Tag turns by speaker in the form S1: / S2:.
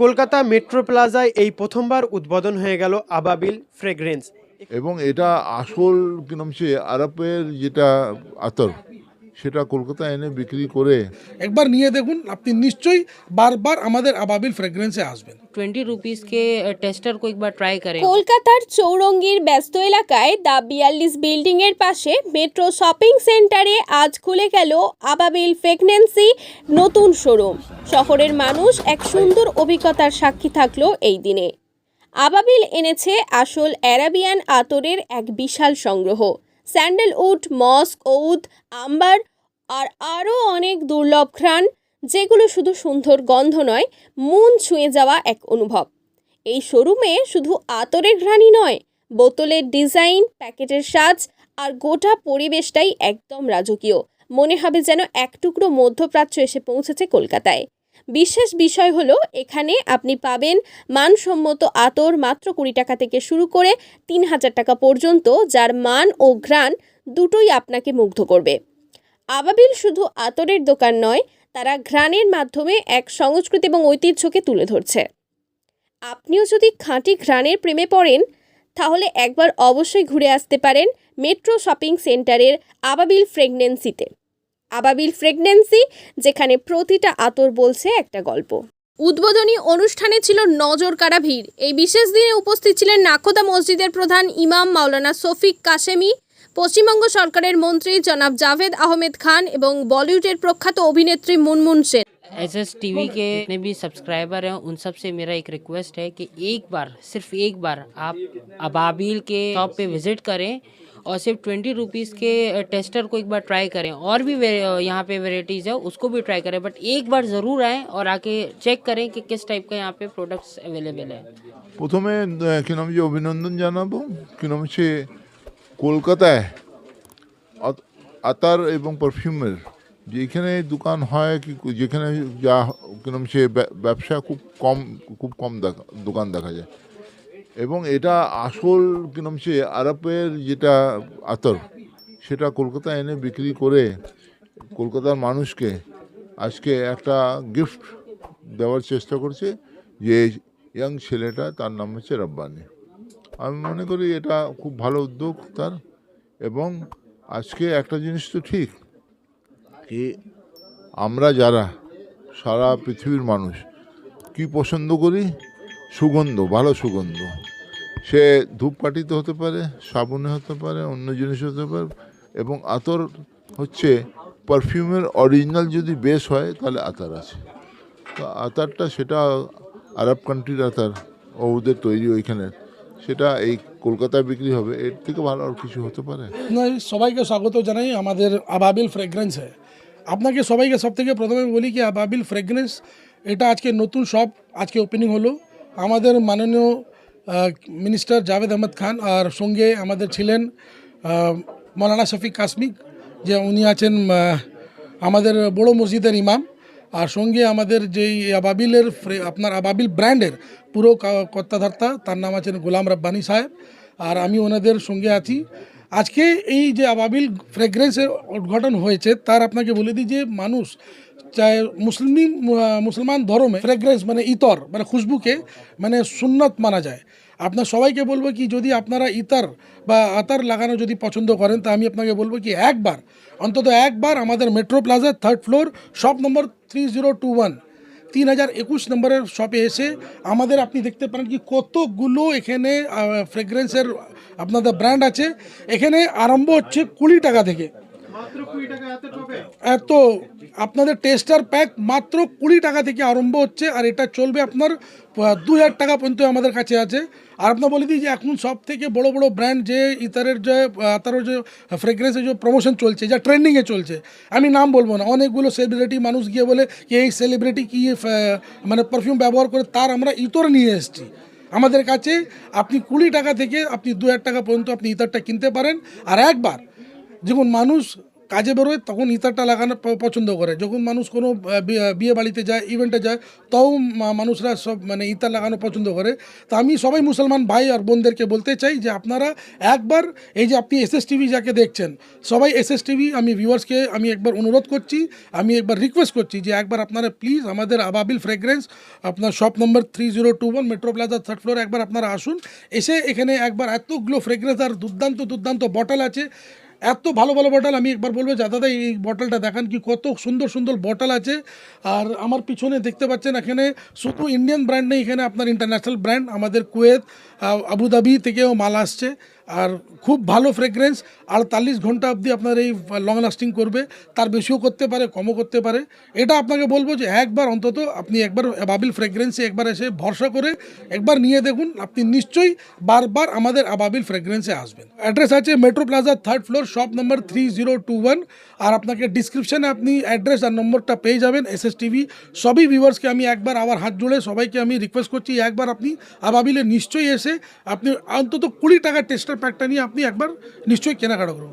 S1: Kolkata metro প্লাজায় এই প্রথমবার উদ্বোধন হয়ে গেল আবাবিল ফ্রেগরেন্স।
S2: এবং এটা আসল কি নাম সে, আরবের যেটা আতর। সেটা কলকাতা এনে বিক্রি করে
S3: একবার নিয়ে দেখুন আপনি নিশ্চয়ই বারবার আমাদের আবাবিল ফ্রেগ্রেন্সে আসবেন।
S4: টোয়েন্টি রুপিস কে টেস্টার কো একবার ট্রাই করে
S5: কলকাতার চৌরঙ্গীর ব্যস্ত এলাকায় দা বিয়াল্লিশ বিল্ডিং এর পাশে মেট্রো শপিং সেন্টারে আজ খুলে গেল আবাবিল ফ্রেগনেন্সি নতুন শোরুম শহরের মানুষ এক সুন্দর অভিজ্ঞতার সাক্ষী থাকল এই দিনে। আবাবিল এনেছে আসল অ্যারাবিয়ান আতরের এক বিশাল সংগ্রহ। স্যান্ডেলউড, মস্ক, ঔদ, আম্বার আর আরও অনেক দুর্লভ ঘ্রাণ, যেগুলো শুধু সুন্দর গন্ধ নয়, মন ছুঁয়ে যাওয়া এক অনুভব। এই শোরুমে শুধু আতরের ঘ্রাণই নয়, বোতলের ডিজাইন, প্যাকেটের সাজ আর গোটা পরিবেশটাই একদম রাজকীয়। মনে হবে যেন এক টুকরো মধ্যপ্রাচ্য এসে পৌঁছেছে কলকাতায়। বিশেষ বিষয় হলো, এখানে আপনি পাবেন মানসম্মত আতর মাত্র কুড়ি টাকা থেকে শুরু করে তিন হাজার টাকা পর্যন্ত, যার মান ও ঘ্রাণ দুটোই আপনাকে মুগ্ধ করবে। আবাবিল শুধু আতরের দোকান নয়, তারা ঘ্রাণের মাধ্যমে এক সংস্কৃতি এবং ঐতিহ্যকে তুলে ধরছে। আপনিও যদি খাঁটি ঘ্রাণের প্রেমে পড়েন, তাহলে একবার অবশ্যই ঘুরে আসতে পারেন মেট্রো শপিং সেন্টারের আবাবিল ফ্রেগনেন্সিতে। আবাবিল ফ্রেগনেন্সি যেখানে প্রতিটা আতর বলছে একটা গল্প। উদ্বোধনী অনুষ্ঠানে ছিল নজর কাড়া ভিড়। এই বিশেষ দিনে উপস্থিত ছিলেন নাকোদা মসজিদের প্রধান ইমাম মাওলানা শফিক কাশেমি, পশ্চিমবঙ্গ সরকারের মন্ত্রী জনাব জাভেদ আহমেদ খান এবং বলিউডের প্রখ্যাত অভিনেত্রী Moonmoon Sen.
S4: S S T V के जितने भी सब्सक्राइबर हैं उन सब से मेरा एक रिक्वेस्ट है कि एक बार सिर्फ एक बार आप अबाबिल के शॉप पे विजिट करें और सिर्फ ट्वेंटी रुपीज़ के टेस्टर को एक बार ट्राई करें और भी वे- यहाँ पे वेराइटीज़ है उसको भी ट्राई करें बट एक बार ज़रूर आएँ और आके चेक करें कि किस टाइप का यहाँ पे प्रोडक्ट्स अवेलेबल है
S2: প্রথমে আহ, কি নাম যে অভিনন্দন জানাবো কি নাম হচ্ছে কলকাতায় আত- আতার এবং পারফিউমের যেখানে দোকান হয় কি যেখানে যা কি নাম সে ব্যবসা খুব কম খুব কম দেখা দোকান দেখা যায়। এবং এটা আসল কি নাম সে আরবের যেটা আতর, সেটা কলকাতায় এনে বিক্রি করে কলকাতার মানুষকে আজকে একটা গিফট দেওয়ার চেষ্টা করছে যে ইয়াং ছেলেটা তার নাম হচ্ছে রব্বানি। আমি মনে করি এটা খুব ভালো উদ্যোগ তার এবং আজকে একটা জিনিস তো ঠিক কি আমরা যারা সারা পৃথিবীর মানুষ, কি পছন্দ করি? সুগন্ধ, ভালো সুগন্ধ। সে ধূপকাঠিতে হতে পারে, সাবুনে হতে পারে, অন্য জিনিস হতে পারে এবং আতর হচ্ছে পারফিউমের অরিজিনাল যদি বেস হয়, তাহলে আতার আছে। তো আতারটা সেটা আরব কান্ট্রির আতার, ওদের তৈরি ওইখানে সেটা এই কলকাতায় বিক্রি হবে, এর থেকে ভালো আর কিছু হতে পারে?
S3: সবাইকে স্বাগত জানাই আমাদের আবাবিল ফ্রেগ্রেন্সে আপনাকে সবাইকে সব থেকে প্রথমে বলি কি, আবাবিল ফ্রেগ্রেন্স এটা আজকে নতুন শপ আজকে ওপেনিং হলো। আমাদের মাননীয় মিনিস্টার জাভেদ আহমদ খান আর সঙ্গে আমাদের ছিলেন মৌলানা শফিক কাসমিক যে উনি আছেন আমাদের বড় মসজিদের ইমাম। আর সঙ্গে আমাদের যেই আবাবিলের আপনার আবাবিল ব্র্যান্ডের পুরো কর্তাধর্তা, তার নাম আছেন গোলাম রব্বানি সাহেব। আর আমি ওনাদের সঙ্গে আছি। আজকে এই যে আবাবিল ফ্রেগ্রেন্সের উদ্ঘাটন হয়েছে, তার আপনাকে বলে দিই যে মানুষ চাहे মুসলিম, মুসলমান ধর্মে ফ্রেগ্রেন্স মানে ইতর মানে খুশবুকে মানে সুন্নত মানা যায়। আপনার সবাইকে বলব কি, যদি আপনারা ইতার বা আতার লাগানো যদি পছন্দ করেন, তা আমি আপনাকে বলব কি, একবার, অন্তত একবার আমাদের metro plaza third floor shop number three zero two one তিন হাজার একুশ নম্বরের শপে এসে আমাদের আপনি দেখতে পারেন কি কতগুলো এখানে ফ্রেগ্রেন্সের আপনাদের ব্র্যান্ড আছে। এখানে আরম্ভ হচ্ছে কুড়ি টাকা থেকে। এত আপনাদের টেস্টার প্যাক মাত্র কুড়ি টাকা থেকে আরম্ভ হচ্ছে, আর এটা চলবে আপনার দু হাজার টাকা পর্যন্ত আমাদের কাছে আছে। আর আপনার বলে দিই যে এখন সব থেকে বড় বড় ব্র্যান্ড যে ইতারের যে তার যে ফ্রেগ্রেন্সের যে প্রমোশন চলছে, যা ট্রেন্ডিংয়ে চলছে, আমি নাম বলব না, অনেকগুলো সেলিব্রিটি মানুষ গিয়ে বলে কি এই সেলিব্রিটি কি মানে পারফিউম ব্যবহার করে তার আমরা ইতর নিয়ে এসেছি। আমাদের কাছে আপনি কুড়ি টাকা থেকে আপনি দু হাজার টাকা পর্যন্ত আপনি ইতারটা কিনতে পারেন। আর একবার, দেখুন, মানুষ কাজে বেরোয়, তখন ইতারটা লাগানো পছন্দ করে। যখন মানুষ কোনো বিয়ে বাড়িতে যায় ইভেন্টে যায়, তাও মানুষরা সব মানে ইতার লাগানো পছন্দ করে। তা আমি সবাই মুসলমান ভাই আর বোনদেরকে বলতে চাই যে, আপনারা একবার এই যে আপনি এস এস টিভি যাকে দেখছেন, সবাই এস এস টিভি আমি ভিউয়ার্সকে আমি একবার অনুরোধ করছি, আমি একবার রিকোয়েস্ট করছি যে, একবার আপনারা প্লিজ আমাদের আবাবিল ফ্রেগ্রেন্স আপনার shop number three zero two one metro plaza third floor একবার আপনারা আসুন। এসে এখানে একবার এতগুলো ফ্রেগ্রেন্স আর দুর্দান্ত দুর্দান্ত বটল আছে। এত ভালো ভালো বটল আমি একবার বলব যা, দাদা, এই বটলটা দেখান কি কত সুন্দর সুন্দর বটল আছে। আর আমার পিছনে দেখতে পাচ্ছেন এখানে শুধু ইন্ডিয়ান ব্র্যান্ড নেই, এখানে আপনার ইন্টারন্যাশনাল ব্র্যান্ড আমাদের কুয়েত আবুধাবি থেকেও মাল আসছে। আর খুব ভালো ফ্রেগ্রেন্স আড়তাল্লিশ ঘণ্টা অবধি আপনার এই লং লাস্টিং করবে। তার বেশিও করতে পারে, কমও করতে পারে। এটা আপনাকে বলব যে, একবার অন্তত আপনি একবার আবাবিল ফ্রেগ্রেন্সে একবার এসে ভরসা করে একবার নিয়ে দেখুন, আপনি নিশ্চয়ই বারবার আমাদের আবাবিল ফ্রেগ্রেন্সে আসবেন। অ্যাড্রেস আছে metro plaza third floor shop number three zero two one আর আপনাকে ডিসক্রিপশানে আপনি অ্যাড্রেস আর নম্বরটা পেয়ে যাবেন এস এস টিভি সবই ভিউয়ার্সকে আমি একবার আবার হাত জুড়ে সবাইকে আমি রিকোয়েস্ট করছি, একবার আপনি আবাবিলে নিশ্চয়ই এসে আপনি অন্তত কুড়ি টাকার টেস্টার প্যাকটা নিয়ে আপনি একবার নিশ্চয়ই কেনাকাটা করুন।